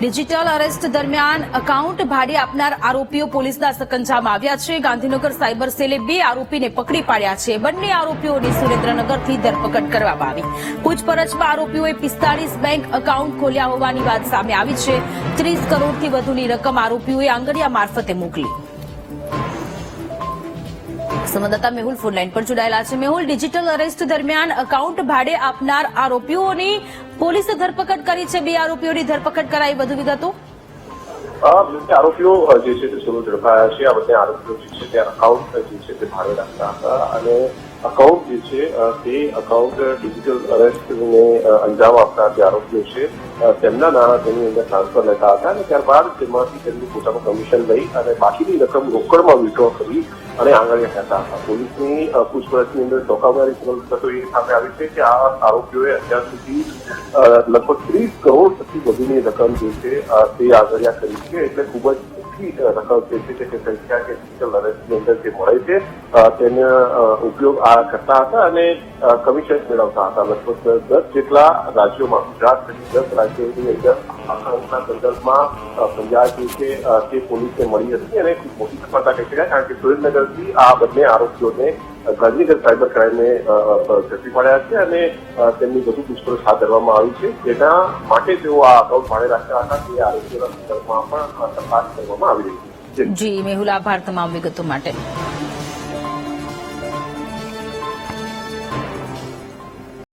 Digital arrest દરમિયાન account ભાડે આપનાર આરોપીઓ પોલીસના સકંજામાં આવ્યા છે. ગાંધીનગર સાયબર સેલે બે આરોપીને પકડી પાડ્યા છે. બંને આરોપીઓની સુરેન્દ્રનગરથી ધરપકડ કરવામાં આવી. પૂછપરછમાં આરોપીઓએ પિસ્તાળીસ બેંક એકાઉન્ટ ખોલ્યા હોવાની વાત સામે આવી છે. ત્રીસ કરોડથી વધુની રકમ આરોપીઓએ આંગડિયા મારફતે મોકલી. સંવાદદાતા મેહુલ ફોનલાઈન પર જોડાયેલા છે. મેહુલ, ડિજિટલ અરેસ્ટ દરમિયાન એકાઉન્ટ ભાડે આપનાર આરોપીઓની પોલીસે ધરપકડ કરી છે બે આરોપીઓની ધરપકડ કરાઈ વધુ વિગતો? આરોપીઓ જે છે તે શરૂ ઝડપાયા છે. આ બધા આરોપીઓ જે છે તે અકાઉન્ટ જે છે તે ભાડે રાખતા હતા અને અકાઉન્ટ જે છે તે અકાઉન્ટ ડિજિટલ અરેસ્ટને અંજામ આપનાર જે આરોપીઓ છે તેમના નાણાં તેની અંદર ટ્રાન્સફર લેતા હતા અને ત્યારબાદ તેમાંથી તેમનું પોતાનું કમિશન લઈ અને બાકીની રકમ રોકડમાં વિડ્રો કરી અને આંગળીયા કહેતા હતા. પોલીસની પૂછપરછની અંદર ચોંકાવનારી વિગતો એ સામે આવી છે કે આ આરોપીઓએ અત્યાર સુધી લગભગ ત્રીસ કરોડ થતી વધુની રકમ જે છે તે આગળિયા કરી છે, એટલે ખૂબ જ કરતા હતા અને કમિશન મેળવતા હતા. લગભગ દસ જેટલા રાજ્યોમાં, ગુજરાત દસ રાજ્યોની અંદર આંકડાના સંદર્ભમાં તે પોલીસને મળી હતી અને ખૂબ સુરેન્દ્રનગરથી આ બંને આરોપીઓને ગાંધીનગર સાયબર ક્રાઇમે ઝડપી પાડ્યા છે અને તેમની વધુ પૂછપરછ હાથ ધરવામાં આવી છે. જેના માટે તેઓ આ અગાઉ ભાડે રાખ્યા હતા તે આરોપીઓના સંદર્ભમાં પણ તપાસ કરવામાં આવી રહી છે. જી, મેહુલ, આભાર તમામ વિગતો માટે.